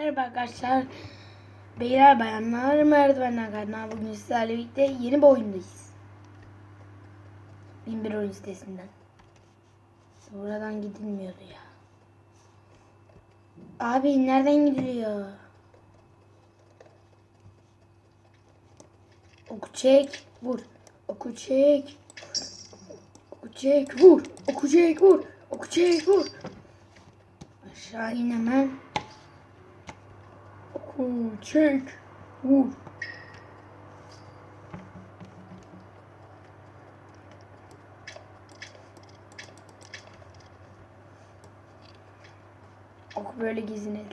Merhaba arkadaşlar. Beyler bayanlar merdivenler kadınlar bugün sizlerle birlikte yeni bir oyundayız. 1001 oyun sitesinden. Buradan gidilmiyordu ya. Abi nereden gidiliyor? Oku çek, vur. Oku çek. Oku çek, vur. Oku çek, vur. Oku çek, vur. Aşağı in. Çek, vur. Ok böyle gizlenir.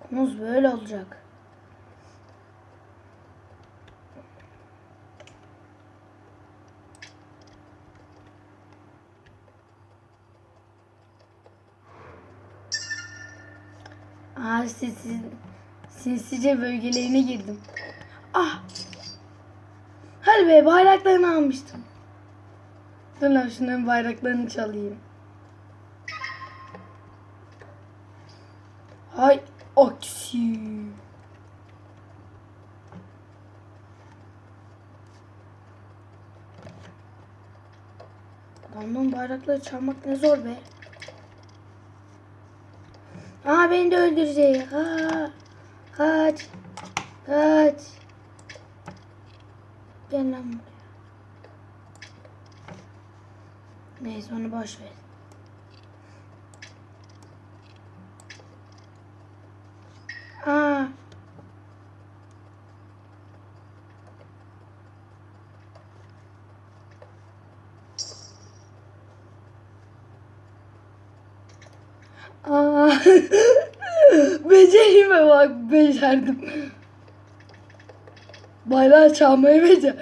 Konumuz böyle olacak. Aa sinsi, sinsice bölgelerine girdim. Ah! Hadi be bayraklarını almıştım. Dur lan şunların bayraklarını çalayım. Hay aksi. Adamın bayrakları çalmak ne zor be. Aa beni de öldürecek. Ha. Kaç. Kaç. Gel lan buraya. Neyse onu boş ver. Aa. Aa. Becerime bak becerdim. Bayrağı çalmayı becer.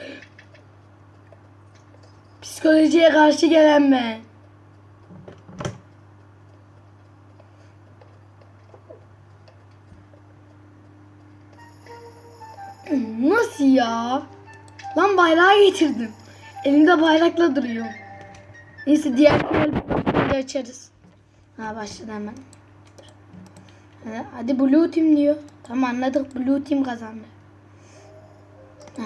Psikolojiye karşı gelen ben. Nasıl ya? Lan bayrağı getirdim. Elimde bayrakla duruyor. Neyse diğer açarız. Ha başladı hemen. Ha, Hadi Blue Team diyor. Tamam anladık Blue Team kazandı. Ha.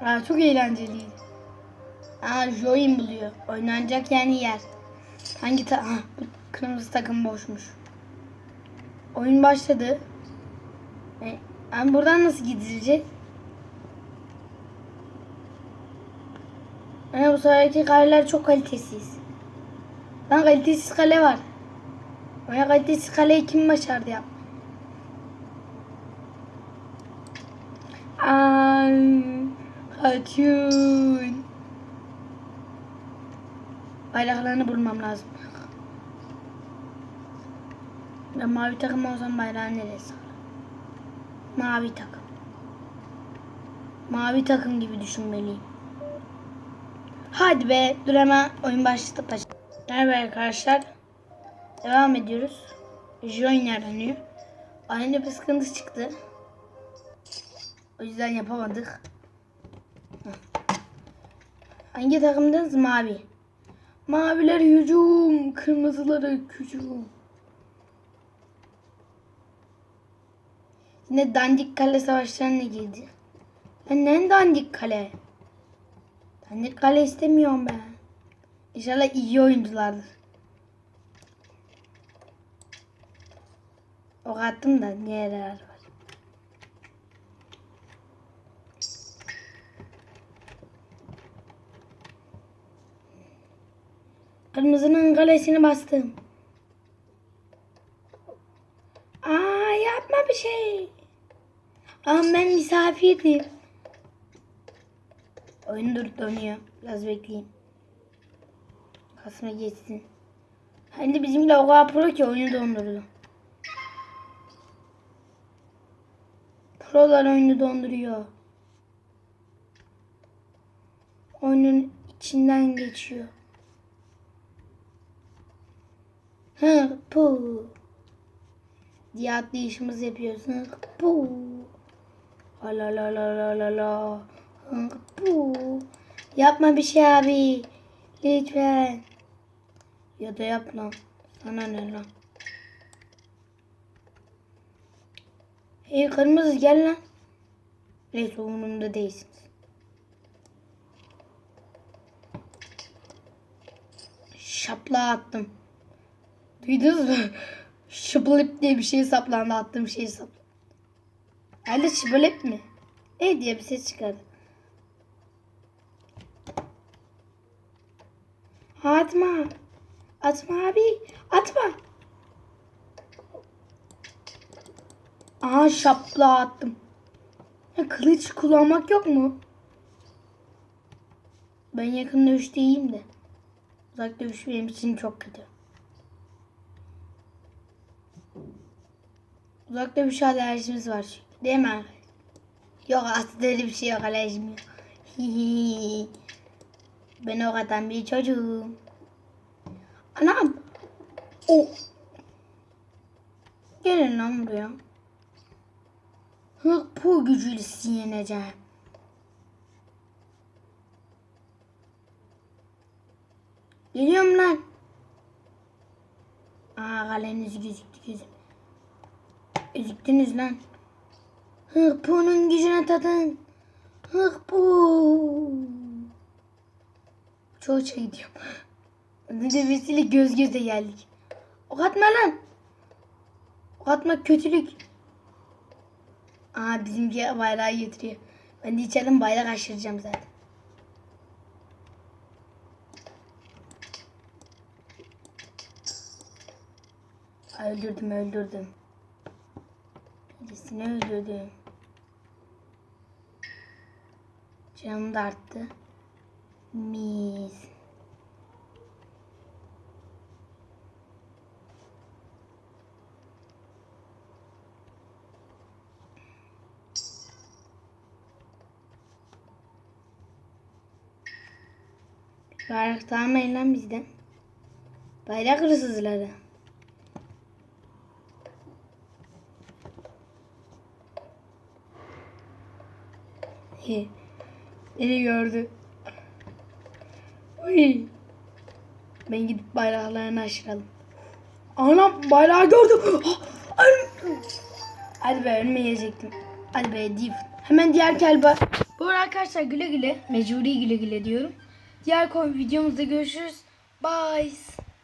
Ha, çok eğlenceliydi. Aa join buluyor. Oynanacak yani yer. Hangi ta ha, kırmızı takım boşmuş. Oyun başladı. E, yani buradan nasıl gidilecek? Yani bu seferki kaleler çok kalitesiz. Lan kalitesiz kale var. O kalitesiz kaleyi kim başardı ya? Ay, kaçın. Bayraklarını bulmam lazım. Ben mavi takım olsam bayrağı saklarım? Mavi takım. Mavi takım gibi düşünmeliyim. Hadi be dur hemen oyun başladı. Merhaba arkadaşlar. Devam ediyoruz. Join aranıyor. Aynı bir sıkıntı çıktı. O yüzden yapamadık. Hangi takımdınız? Mavi. Maviler hücum. Kırmızılara hücum. Yine dandik kale savaşlarına girdi. Ben ne dandik kale? Dandik kale istemiyorum ben. İnşallah iyi oyunculardır. Ok attım da neler var. Kırmızının kalesini bastım. Aa yapma bir şey. Aa ben misafirdim. Oyun dur dönüyor. Biraz bekleyeyim. Kasma geçsin. Hani bizimle o kadar pro ki oyunu dondurdu. Prolar oyunu donduruyor. Oyunun içinden geçiyor. Hı pu. Diye atlayışımız yapıyorsun. Pu. La la la la la la. Hı pu. Yapma bir şey abi. Lütfen. Ya da yap lan. Sana ne lan? Hey kırmızı gel lan. Neyse umurumda değilsiniz. Şapla attım. Duydunuz mu? Şıbılip diye bir şey saplandı. Attığım şey saplandı. Herhalde şıbılip mi? E diye bir ses çıkardı. Atma. Atma abi. Atma. Aha şapla attım. Ya kılıç kullanmak yok mu? Ben yakın dövüşte iyiyim de. Uzak dövüş benim için çok kötü. Uzak dövüş alerjimiz var çünkü. Değil mi? Yok aslında öyle bir şey yok alerjim yok. Ben o kadar bir çocuğum. Anam. O. Gelin lan buraya. Hırk pu gücüyle sizi yeneceğim. Geliyorum lan. Aa kaleniz gözüktü gözüm. Gözüktünüz lan. Hırpu'nun gücüne tadın. Hırpu. Çoğu şey diyorum. Devesiyle göz göze geldik. Ok atma lan. Ok atma kötülük. Aa bizimki bayrağı getiriyor. Ben de içerim bayrak aşıracağım zaten. Öldürdüm öldürdüm. Birisini öldürdüm. Canım da arttı. Mis. Bayrak tamamen lan bizden. Bayrak hırsızları. He. Beni gördü. Uy. Ben gidip bayraklarını aşıralım. Anam bayrağı gördüm. Ah. Hadi be ölmeyecektim. Hadi be div. Hemen diğer kelba. Bu arkadaşlar güle güle. Mecburi güle güle diyorum. Diğer videomuzda görüşürüz. Bye.